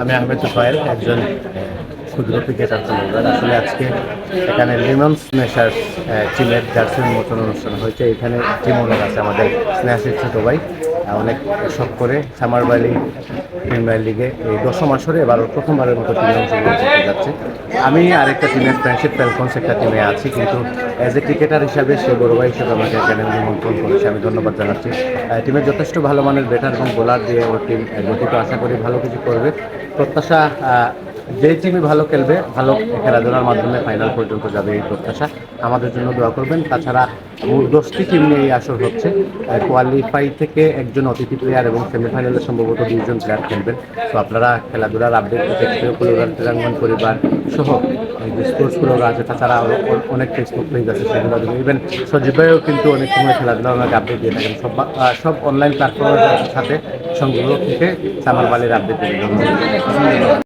আমি আহমেদ সোহেল একজন ক্ষুদ্র ক্রিকেটার খেলোয়াড় আসলে আজকে এখানে লিমন নেশার টিমের জার্সি উন্মোচন অনুষ্ঠান হয়েছে। এখানে টিম আছে আমাদের স্নেহাসির ছোট ভাই। অনেক শখ করে সামার ভ্যালি, প্রিমিয়ার লিগে এই দশম আসরে এবার প্রথমবারের মতো টিমে অংশগ্রহণ করতে যাচ্ছে। আমি আরেকটা টিমের ফ্রেন্ডশিপ ফ্যালকনস একটা টিমে আছি, কিন্তু অ্যাজ এ ক্রিকেটার হিসাবে সে বড় ভাই হিসেবে আমাকে এখানে নিমন্ত্রণ করেছে। আমি ধন্যবাদ জানাচ্ছি। টিমের যথেষ্ট ভালো মানের ব্যাটার এবং বোলার দিয়ে ওর টিম গঠিত। আশা করি ভালো কিছু করবে। প্রত্যাশা যে টিমই ভালো খেলবে, ভালো খেলাধুলার মাধ্যমে ফাইনাল পর্যন্ত যাবে এই প্রত্যাশা। আমাদের জন্য দোয়া করবেন। তাছাড়া দশটি টিম নিয়ে এই আসর হচ্ছে। কোয়ালিফাই থেকে একজন অতিথি প্লেয়ার এবং সেমিফাইনালে সম্ভবত দুইজন প্লেয়ার খেলবেন। তো আপনারা খেলাধুলার আপডেট ক্রীড়াঙ্গন পরিবার সহ যে স্পোর্টসগুলো আছে, তাছাড়া অনেক ফেসবুক পেজ আছে, সেগুলো ইভেন সজীব ভাইও কিন্তু অনেক সময় খেলাধুলা আমাকে আপডেট দিয়ে থাকেন। সব সব অনলাইন প্ল্যাটফর্মের সাথে সংগ্রহ থেকে সামার বালির আপডেট দিয়ে